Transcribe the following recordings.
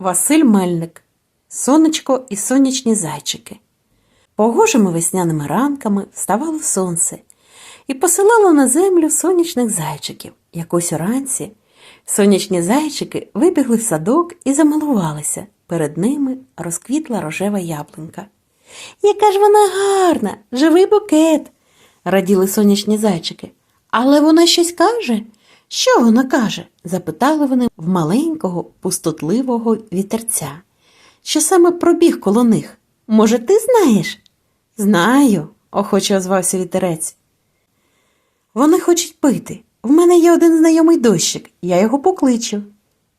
Василь Мельник Сонечко і сонячні зайчики. Погожими весняними ранками вставало сонце і посилало на землю сонячних зайчиків. Якось уранці сонячні зайчики вибігли в садок і замилувалися. Перед ними розквітла рожева яблунька. Яка ж вона гарна, живий букет, раділи сонячні зайчики. Але вона щось каже. Що вона каже? запитали вони в маленького, пустотливого вітерця, що саме пробіг коло них. Може, ти знаєш? Знаю, охоче озвався вітерець. Вони хочуть пити. В мене є один знайомий дощик, я його покличу.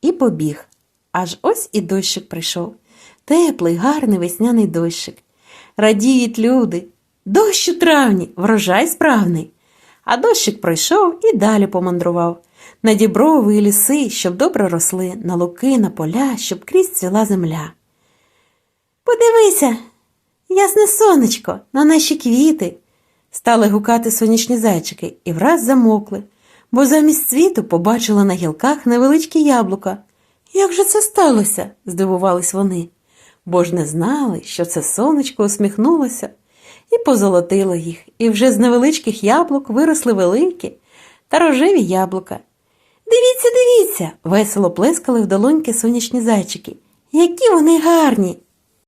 І побіг. Аж ось і дощик прийшов. Теплий, гарний весняний дощик. Радіють люди. Дощ у травні, врожай справний. А дощик пройшов і далі помандрував. На діброви і ліси, щоб добре росли, на луки, на поля, щоб крізь цвіла земля. Подивися, ясне сонечко, на наші квіти. Стали гукати сонячні зайчики і враз замокли, бо замість світу побачили на гілках невеличкі яблука. Як же це сталося? здивувались вони, бо ж не знали, що це сонечко усміхнулося і позолотило їх, і вже з невеличких яблук виросли великі та рожеві яблука. Дивіться, дивіться, весело плескали в долоньки сонячні зайчики. Які вони гарні!